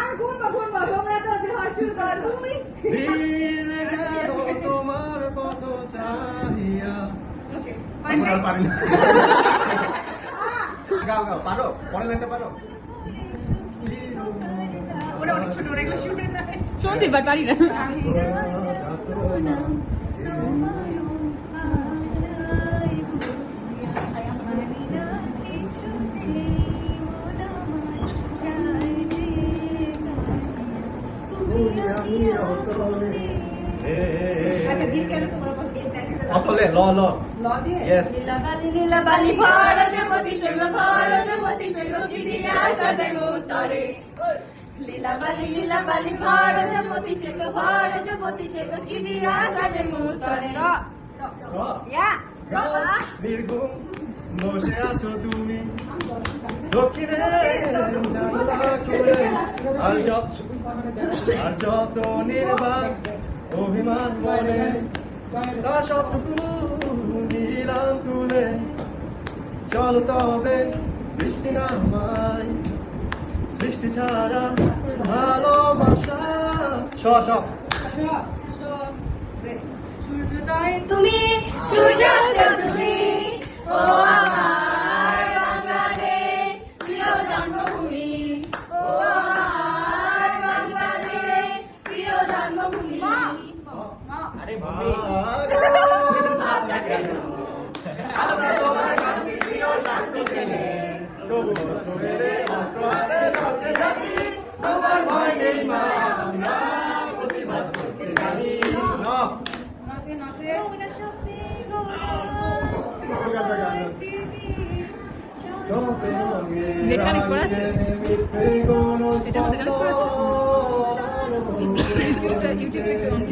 আর গুনবো গুনবো তোমরা তো যে শুরু করো। তুমি? দিনে গেল তোমার কত চাহিয়া আমরা আর পারি না গাও গাও পারো পরে লাইনটা পারো। ওরা অনেক ছোট ওরা এগুলো শুনে না শুনতে পারি না। অতলে ল ল ল। দিয়ে? Yes. লীলাবালি লীলাবালি ভর জগতি সৈব ভর জগতি সৈব কি দিয়া সাজাইব উত্তরে। লীলাবালি লীলাবালি ভর জগতি সৈব ভর কি দিয়া সাজাইব উত্তরে। র র ইয়া র বাবা বসে আছো তুমি। দক্ষিণে জানলা খুলে। আর যত আর যত নির্বাক অভিমান মনে তার সবটুকু নিলাম তুলে। চল তবে বৃষ্টি নামাই সৃষ্টি ছাড়া ভালোবাসা। স সূর্যোদয় তুমি সূর্যোদয় তুমি, ও আমার। আরে তোমার ভয় নেই মা আমরা প্রতিবাদ করতে জানি না নতে নতে ওরা সবে নেট connect করা আছে? এটার মধ্যে connect করা আছে? ইউটিউবে একটু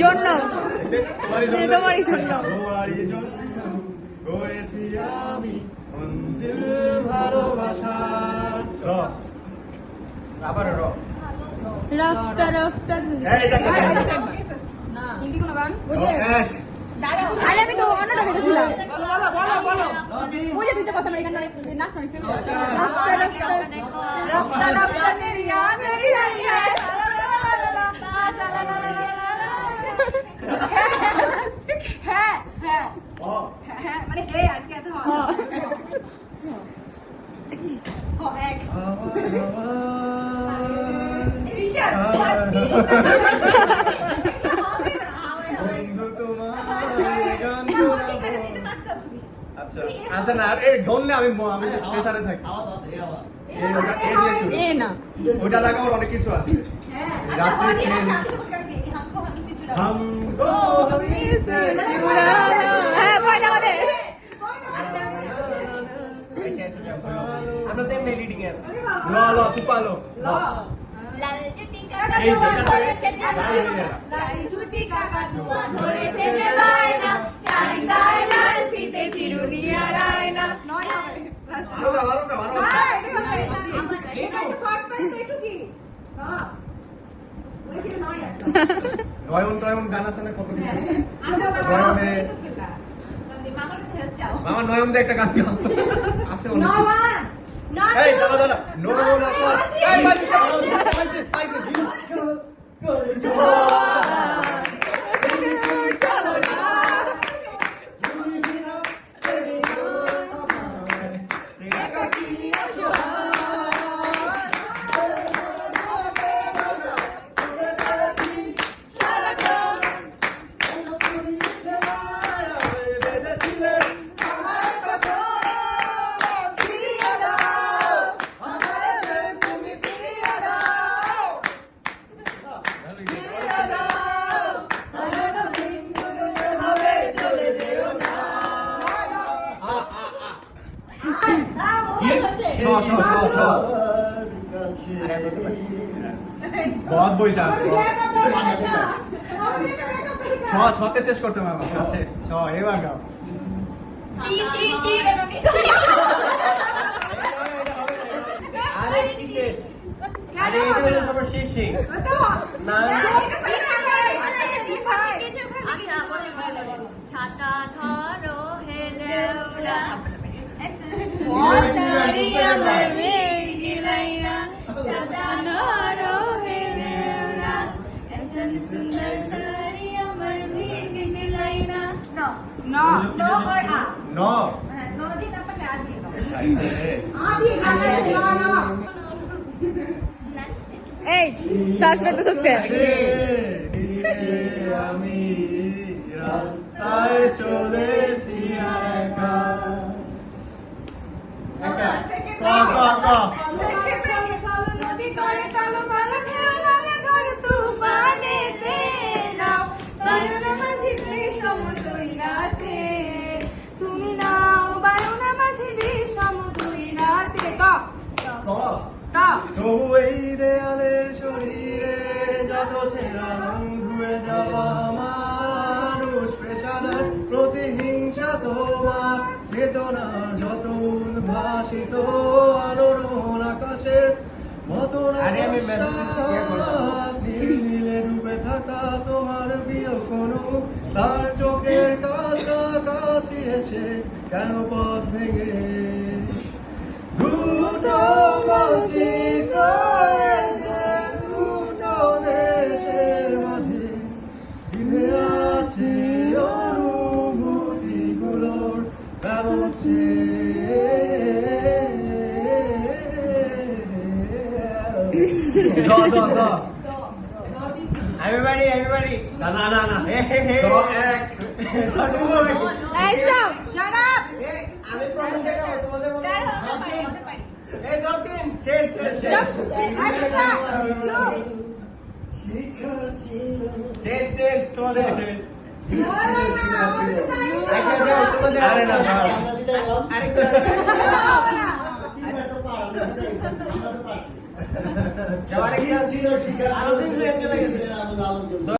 জন্য। তোমারই জন্য তোমারই জন্য। তোমারই জন্য করেছি আমি মঞ্জিল ভালোবাসার র আবার র রক্ত রক্ত এই, এটা কি? না হিন্দি কোনো গান ওই যে এক দাঁড়াও আরে আমি তো অন্যটা দেখেছিলাম বলো বলো বলো বলো ওই যে দুইটা কথা আমার এখানে নাচ মানে রক্ত রক্ত রক্ত রক্ত তেরিয়া তেরিয়া ইয়া হ্যাঁ হ্যাঁ অ হ্যাঁ হ্যাঁ মানে হে আর কি আছে হ্যাঁ হ এক আমার আচ্ছা। আচ্ছা না এই ঢোললে আমি আমি প্রেসারে থাকি। আওয়াজ আছে এই না। ওটা লাগাবার অনেক কিছু আছে। রাত্রে ল ল চুপা কাকা ধরেছে নয় আসলো। নয়ন টয়ন গান আছে না কত কিছু? নয়নে চাও মামা নয়ন দে একটা গান গাও। আছে অনেক না এই দাঁড়া দাঁড়া নো না সর এই পাইছে পাইছে পাইছে শ শ বস বৈশা আমাদের ব্যাকআপ দরকার একটা আমাদের একটা ব্যাকআপ ছ ছতে শেষ করতে আমার কাছে। ছ এবার গাও। ছাতা ধরো হে দেউরা মস্তারি আমার মেঘ গিলাইরা ছাতা ধরো হে দেউরা এসন সুন্দর সারি আমার মেঘ গিলাইরা No, no or a. ন No din apa lagi no. আরে, Adi kata no no. এই সার্চ করতে সে নিয়ে আমি রাস্তায় চলেছি একা তবু এই দেয়ালের শরীরে যত ছেঁড়া রং ধুয়ে যাওয়া আরে আমি ডুবে থাকা তোমার প্রিয় কোনো তার চোখের কাছাকাছি এসে কেন পথ ভেঙে দ দ দ এভরিবডি এভরিবডি না না না না হে হে হে দ এক এই যাও Shut up. এই, আমি প্রথম দেখাবো তোমাদের মধ্যে এই দশ দিন শেষ শেষ শেষ শেষ শেষ তোমাদের শেষ আচ্ছা যাও তোমাদের আরে না, না। আরেকটা যাও আরেকটা আরও দিন চলে গেছে।